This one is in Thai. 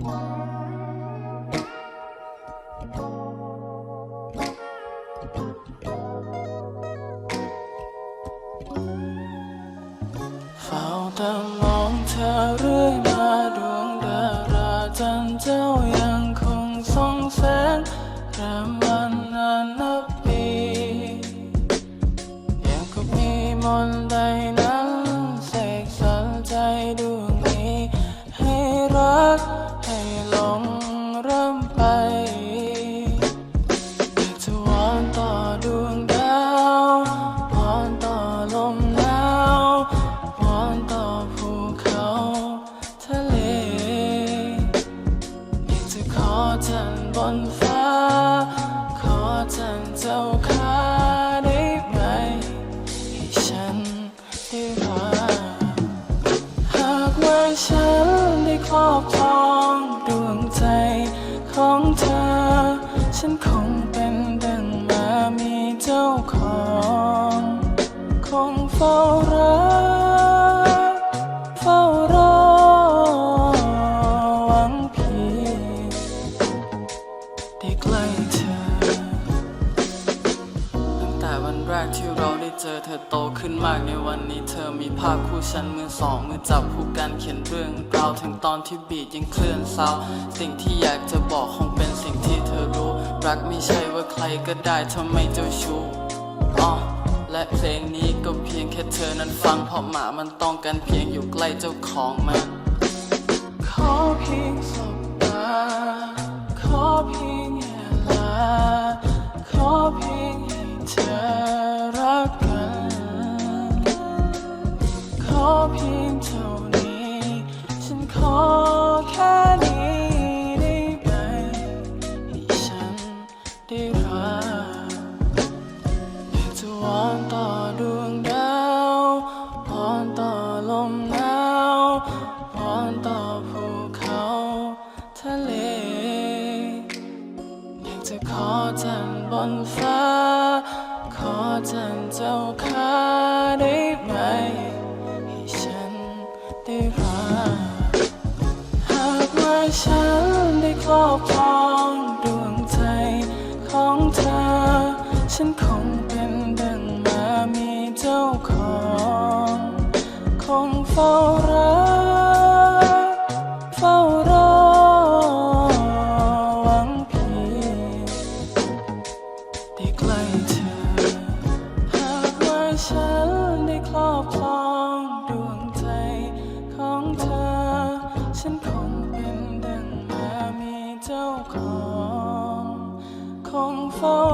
เฝ้าแต่มองเธอเรื่อยมาดวงดาราจันเจ้ายังคงส่องแสงเริ่ม ภูเขาทะเล อยากจะขอจันบนฟ้า ขอจันเจ้าขาได้ไหม ให้ฉันได้รักหากว่าฉันได้ครอบครองดวงใจของเธอ ฉันคงเป็นดังมามีเจ้าของ คงเฝ้ารัก แรกที่เราได้เจอเธอโตขึ้นมากในวันนี้เธอมีภาพคู่ฉันมือสองมือจับคู่กันเขียนเรื่องราวถึงตอนที่บีดยังเคลื่อนเศร้าสิ่งที่อยากจะบอกคงเป็นสิ่งที่เธอรู้ รักไม่ใช่ว่าใครก็ได้ทำไมเจ้าชู้อ๋อและเพลงนี้ก็เพียงแค่เธอนั้นฟังเพราะหมามันต้องการเพียงอยู่ใกล้เจ้าของมัน วอนต่อดวงดาววอนต่อลมหนาววอนต่อภูเขาทะเล อยากจะขอจันบนฟ้า ขอจันเจ้าขาได้ไหม ให้ฉันได้รักหากว่าฉันได้ครอบครองดวงใจของเธอ ฉันคง ฉันได้ครอบครองดวงใจของเธอ ฉันคงเป็นดังมามีเจ้าของ คงเฝ้า